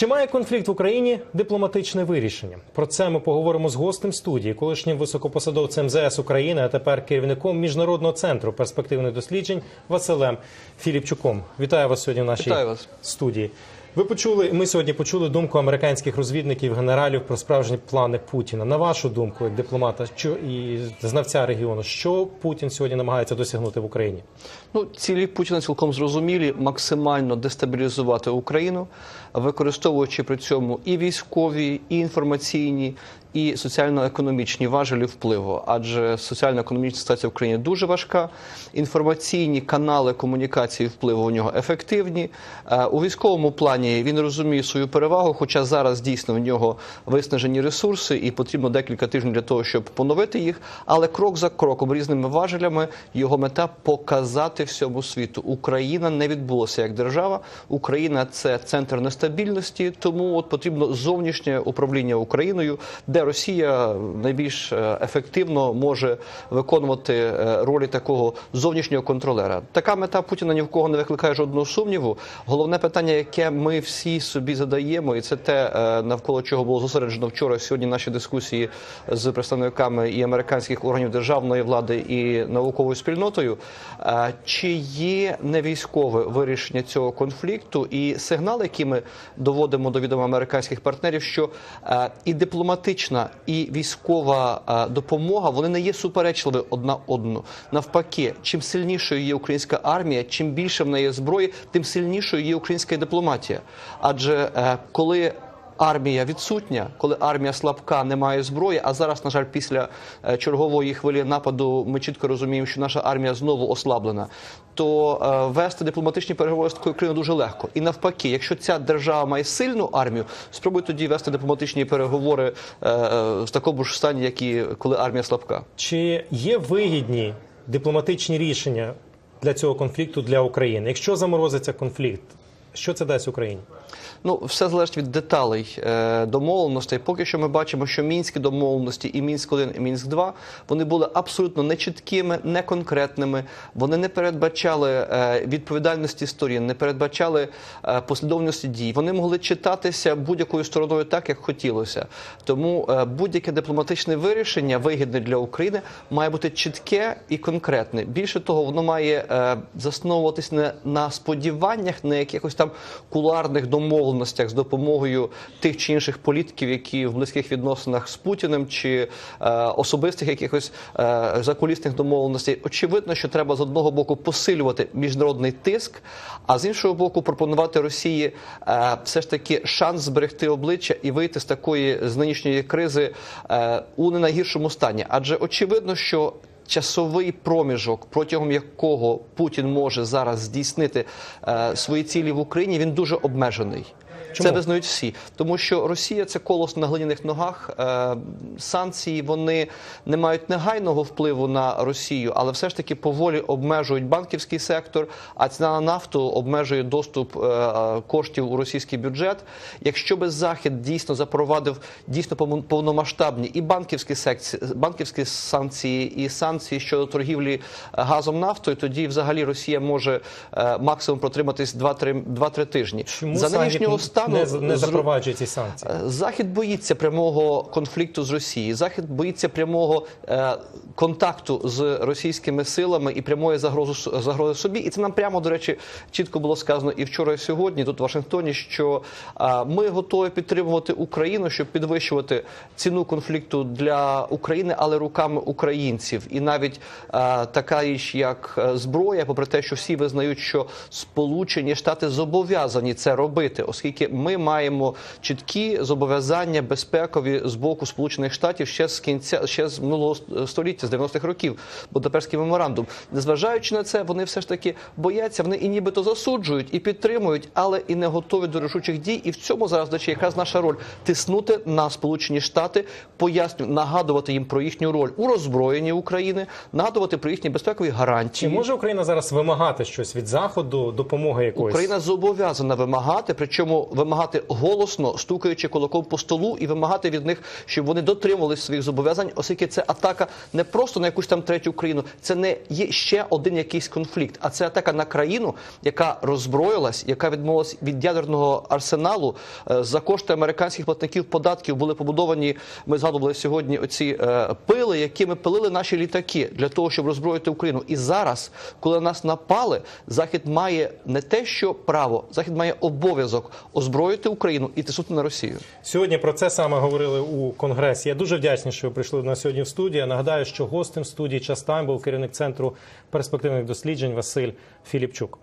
Чи має конфлікт в Україні дипломатичне вирішення? Про це ми поговоримо з гостем студії, колишнім високопосадовцем МЗС України, а тепер керівником міжнародного центру перспективних досліджень Василем Філіпчуком. Вітаю вас сьогодні в нашій Вітаю вас. студії. Ви почули, ми сьогодні почули думку американських розвідників генералів про справжні плани Путіна. На вашу думку, як дипломата, що і знавця регіону, що Путін сьогодні намагається досягнути в Україні? Ну, цілі Путіна цілком зрозумілі максимально дестабілізувати Україну, використовуючи при цьому і військові, і інформаційні, і соціально-економічні важелі впливу. Адже соціально-економічна ситуація в Україні дуже важка. Інформаційні канали комунікації впливу у нього ефективні. Е, У військовому плані він розуміє свою перевагу, хоча зараз дійсно в нього виснажені ресурси, і потрібно декілька тижнів для того, щоб поновити їх. Але крок за кроком, різними важелями, його мета показати всьому світу. Україна не відбулася як держава. Україна це центр нестабільності, тому от потрібно зовнішнє управління Україною, де Росія найбільш е, ефективно може виконувати е, ролі такого зовнішнього контролера. Така мета Путіна ні в кого не викликає жодного сумніву. Головне питання, яке ми всі собі задаємо, і це те, е, навколо чого було зосереджено вчора. Сьогодні наші дискусії з представниками і американських органів державної влади і науковою спільнотою. Чи є не військове вирішення цього конфлікту і сигнал, які ми доводимо до відома американських партнерів, що е, і дипломатична, і військова е, допомога вони не є суперечливі одна одну. Навпаки, чим сильнішою є українська армія, чим більше в неї зброї, тим сильнішою є українська дипломатія. Адже е, коли Армія відсутня, коли армія слабка, немає зброї. А зараз, на жаль, після е, чергової хвилі нападу, ми чітко розуміємо, що наша армія знову ослаблена. То е, вести дипломатичні переговори з такою країною дуже легко. І навпаки, якщо ця держава має сильну армію, спробуй тоді вести дипломатичні переговори е, в такому ж стані, як і коли армія слабка. Чи є вигідні дипломатичні рішення для цього конфлікту для України? Якщо заморозиться конфлікт, що це дасть Україні? Ну, все залежить від деталей е, домовленостей. Поки що ми бачимо, що мінські домовленості і мінськ 1 і мінськ 2 вони були абсолютно нечіткими, неконкретними. Вони не передбачали е, відповідальності сторін, не передбачали е, послідовності дій. Вони могли читатися будь-якою стороною так, як хотілося. Тому е, будь-яке дипломатичне вирішення, вигідне для України, має бути чітке і конкретне. Більше того, воно має е, засновуватись не на сподіваннях, на якихось там куларних домовленостях з допомогою тих чи інших політиків, які в близьких відносинах з Путіним, чи е, особистих якихось е, закулісних домовленостей. Очевидно, що треба з одного боку посилювати міжнародний тиск, а з іншого боку, пропонувати Росії е, все ж таки шанс зберегти обличчя і вийти з такої з нинішньої кризи е, у не найгіршому стані. Адже очевидно, що Часовий проміжок, протягом якого Путін може зараз здійснити е, свої цілі в Україні, він дуже обмежений. Чому? Це визнають всі, тому що Росія це колос на глиняних ногах. Е, санкції вони не мають негайного впливу на Росію, але все ж таки поволі обмежують банківський сектор. А ціна на нафту обмежує доступ е, коштів у російський бюджет. Якщо би захід дійсно запровадив дійсно повно- повномасштабні і банківські секції, банківські санкції, і санкції щодо торгівлі е, газом нафтою, тоді взагалі Росія може е, максимум протриматись 2-3 2-3 тижні. Чому За нинішнього стану не, не запроваджує ці санкції? Е, Захід боїться прямого конфлікту з Росією. Захід боїться прямого контакту з російськими силами і прямої загрози загрози собі. І це нам прямо до речі чітко було сказано і вчора, і сьогодні тут в Вашингтоні, що ми готові підтримувати Україну, щоб підвищувати ціну конфлікту для України, але руками українців. І навіть е, така річ, як е, зброя, попри те, що всі визнають, що Сполучені Штати зобов'язані це робити, оскільки ми маємо чіткі зобов'язання безпекові з боку Сполучених Штатів ще з кінця ще з минулого століття, з 90-х років, Будапештський меморандум. Незважаючи на це, вони все ж таки бояться, вони і нібито засуджують і підтримують, але і не готові до рішучих дій. І в цьому зараз до якраз наша роль тиснути на Сполучені Штати, пояснювати, нагадувати їм про їхню роль у роззброєнні України, нагадувати про їхні безпекові гарантії. Чи може Україна зараз вимагати щось від заходу, допомоги якоїсь? Україна зобов'язана вимагати, причому вимагати голосно, стукаючи кулаком по столу, і вимагати від них, щоб вони дотримувалися своїх зобов'язань, оскільки це атака не просто на якусь там третю країну, це не є ще один якийсь конфлікт, а це атака на країну, яка роззброїлась, яка відмовилась від ядерного арсеналу Е, за кошти американських платників податків були побудовані. Ми згадували сьогодні оці е, пили, якими пилили наші літаки для того, щоб роззброїти Україну. І зараз, коли на нас напали, захід має не те, що право, захід має обов'язок озброїти Україну і тиснути на Росію. Сьогодні про це саме говорили у конгресі. Я дуже вдячний, що ви прийшли нас сьогодні в студію. Нагадаю, що гостем студії час Тайм був керівник центру перспективних досліджень Василь Філіпчук.